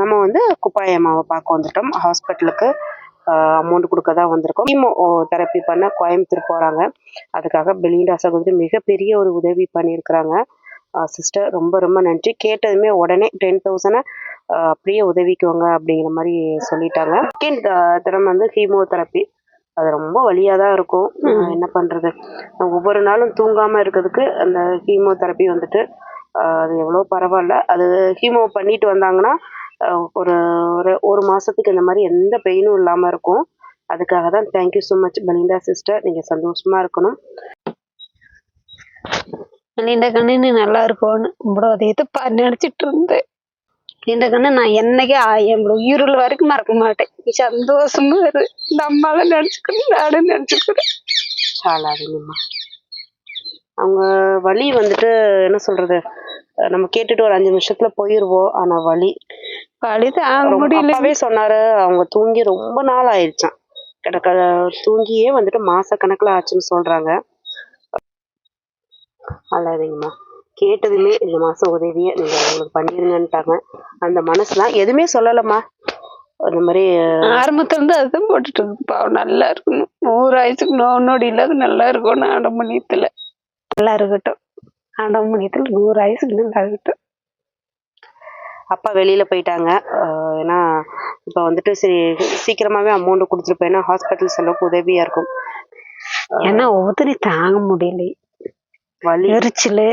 நம்ம வந்து குப்பாய அம்மாவை பார்க்க வந்துட்டோம். ஹாஸ்பிட்டலுக்கு அமௌண்ட் கொடுக்க தான் வந்திருக்கோம். கீமோ தெரப்பி பண்ண கோயம்புத்தூர் போகிறாங்க அதுக்காக பெலிண்டா சகோதரி மிகப்பெரிய ஒரு உதவி பண்ணியிருக்கிறாங்க. சிஸ்டர் ரொம்ப ரொம்ப நன்றி. கேட்டதுமே உடனே டென் தௌசண்டை அப்படியே உதவிக்குவாங்க அப்படிங்கிற மாதிரி சொல்லிட்டாங்க. செகண்ட் தரம் வந்து ஹீமோ தெரப்பி அது ரொம்ப வலியாக தான் இருக்கும் என்ன பண்ணுறது ஒவ்வொரு நாளும் தூங்காமல் இருக்கிறதுக்கு அந்த ஹீமோ தெரப்பி வந்துட்டு அது எவ்வளோ பரவாயில்ல. அது ஹீமோ பண்ணிட்டு வந்தாங்கன்னா ஒரு ஒரு ஒரு மாதத்துக்கு இந்த மாதிரி எந்த பெயினும் இல்லாமல் இருக்கும். அதுக்காக தான் thank you so much Belinda sister நீங்கள் சந்தோஷமாக இருக்கணும். நீண்ட கண்ணு நீ நல்லா இருக்கும்னு உங்களோட உதயத்தை பா நினைச்சிட்டு இருந்தேன். நீண்ட கண்ணு நான் என்னைக்கே என் உயிருள்ள வரைக்கும் மறக்க மாட்டேன். சந்தோஷமா இரு. இந்த அம்மாவை நினைச்சுக்கிறேன் நானும் நினைச்சுக்கிறேன். சாலாதீங்கம்மா. அவங்க வலி வந்துட்டு என்ன சொல்றது? நம்ம கேட்டுட்டு ஒரு அஞ்சு நிமிஷத்துல போயிருவோம். ஆனா வலி வழி தாங்க ரொம்ப- முடியல அப்பாவே சொன்னாரு. அவங்க தூங்கி ரொம்ப நாள் ஆயிடுச்சான் கிடக்க தூங்கியே வந்துட்டு மாச கணக்குல ஆச்சுன்னு சொல்றாங்க. அல்லாதீங்கம்மா கேட்டதுமே இந்த மாசம் உதவியை நீங்க அவங்களுக்கு பண்ணிருங்கன்ட்டாங்க. அந்த மனசுலாம் எதுவுமே சொல்லலம்மா. இந்த மாதிரி ஆரம்பத்துல இருந்து அதுதான் போட்டுட்டு பாவம் நல்லா இருக்கணும். நூறு ஆயுசுக்கு நோ நொடி இல்லாத நல்லா இருக்கணும் ஆண்டமணியத்துல நல்லா இருக்கட்டும். ஆண்டமணியத்துல நூறு ஆயுசுக்கு நல்லா இருக்கட்டும். அப்பா வெளியில போயிட்டாங்க. ஏன்னா இப்போ வந்துட்டு சரி சீக்கிரமாவே அமௌண்ட் கொடுத்துருப்பேன். ஏன்னா ஹாஸ்பிட்டல் செலவுக்கு உதவியா இருக்கும். ஏன்னா ஒவ்வொருத்தரையும் தாங்க முடியல. வலி. எரிச்சல்.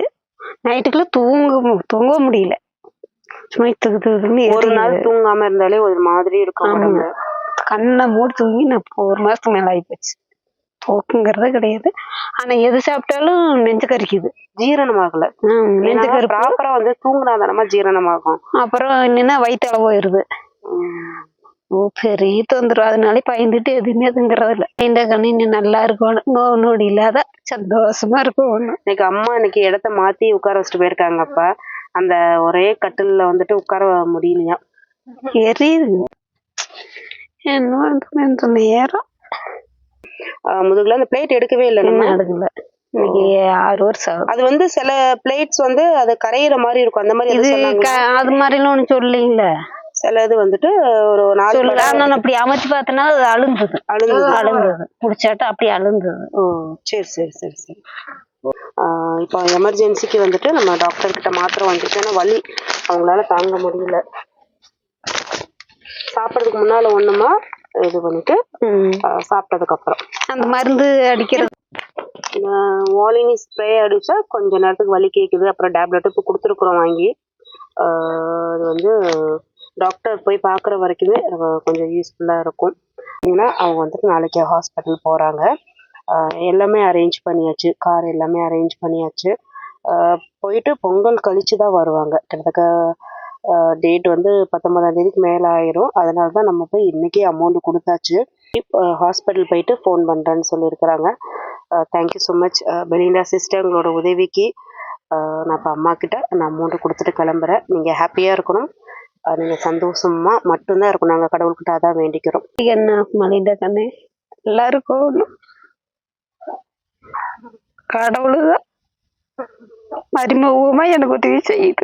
நைட்டுக்குள்ள தூங்க தூங்க முடியல. சும்மா திகு திகுன்னு ஒரு. நாள் தூங்காம இருந்தாலே ஒரு மாதிரி இருக்கும். கண்ணை மூடி தூங்கி நான் ஒரு மாசத்துக்கு மேல ஆயிப்போச்சு. தூக்குங்கிறதே கிடையாது. ஆனா எது சாப்பிட்டாலும் நெஞ்சு கறிக்குது ஜீரணமாகல நெஞ்சு கருப்பு ப்ராப்பரா வந்து தூங்குனா தானமா ஜீரணமாகும். அப்புறம் என்னன்னா வயிற்றால போயிருது. ஓ பெரிய தொந்தரவு. அதனால பயந்துட்டு எதுவுமே அதுங்கிறது இல்லை. இந்த கண்ணு நீ நல்லா இருக்கணும். நோ நொடி இல்லாத சந்தோஷமா இருக்கணும் இன்னைக்கு அம்மா இன்னைக்கு இடத்த மாத்தி உட்கார வச்சுட்டு போயிருக்காங்க அப்பா. அந்த ஒரே கட்டில்ல வந்துட்டு உட்கார முடியலையா? எரியுது. என்ன இந்த நேரம் முதுகுல அந்த பிளேட் எடுக்கவே இல்லை நம்ம. எடுக்கல. இன்னைக்கு ஆறு வருஷம் ஆகுது. அது வந்து சில பிளேட்ஸ் வந்து அது கரையிற மாதிரி இருக்கும். அந்த மாதிரி இது? க- அது மாதிரிலாம் ஒண்ணு சொல்லீங்கள சில இது வந்துட்டு ஒரு நாலு படம் நான் அப்படி அமைச்சு பார்த்தேன்னா அது அழுந்தது. அழுந்தது. அழுந்தது. புடிச்சாட்டு அப்படி அழுந்தது. ஓ சரி சரி சரி சரி. ஆஹ் இப்போ எமர்ஜென்சிக்கு வந்துட்டு நம்ம டாக்டர் கிட்ட மாத்திரை வந்துச்சு ஏன்னா வலி. அவங்களால தாங்க முடியல. சாப்பிட்றதுக்கு முன்னால ஒண்ணுமா? இது பண்ணிட்டு சாப்பிட்டதுக்கு அப்புறம். அந்த மருந்து அடிக்கிறது. வாலினி ஸ்ப்ரே அடிச்சா கொஞ்ச நேரத்துக்கு வலி கேக்குது. அப்புறம் டேப்லெட் இப்போ கொடுத்துருக்குறோம் வாங்கி. அது வந்து டாக்டர் போய் பார்க்குற வரைக்குமே கொஞ்சம் யூஸ்ஃபுல்லாக இருக்கும். ஏன்னா அவங்க வந்துட்டு நாளைக்கு ஹாஸ்பிட்டல் போகிறாங்க எல்லாமே அரேஞ்ச் பண்ணியாச்சு. கார் எல்லாமே அரேஞ்ச் பண்ணியாச்சு. போயிட்டு பொங்கல் கழிச்சு தான் வருவாங்க. கிட்டத்தட்ட டேட் வந்து பத்தொன்பதாம் தேதிக்கு மேலே ஆயிரும். அதனால தான் நம்ம போய் இன்றைக்கே அமௌண்ட் கொடுத்தாச்சு. ஹாஸ்பிட்டல் போயிட்டு ஃபோன் பண்ணுறேன்னு சொல்லியிருக்கிறாங்க. Thank you so much Belinda sister உங்களோட உதவிக்கு நான் இப்போ அம்மாக்கிட்ட நான் அமௌண்ட் கொடுத்துட்டு கிளம்புறேன். நீங்கள் ஹாப்பியாக இருக்கணும். நீங்கள் சந்தோஷமாக மட்டும்தான் இருக்கணும். நாங்கள் கடவுள்கிட்ட அதான் வேண்டிக்கிறோம். என்ன மனித கண்ணே? எல்லாருக்கும் கடவுள் தான் மருமகமா எனக்கு உதவி செய்யுது.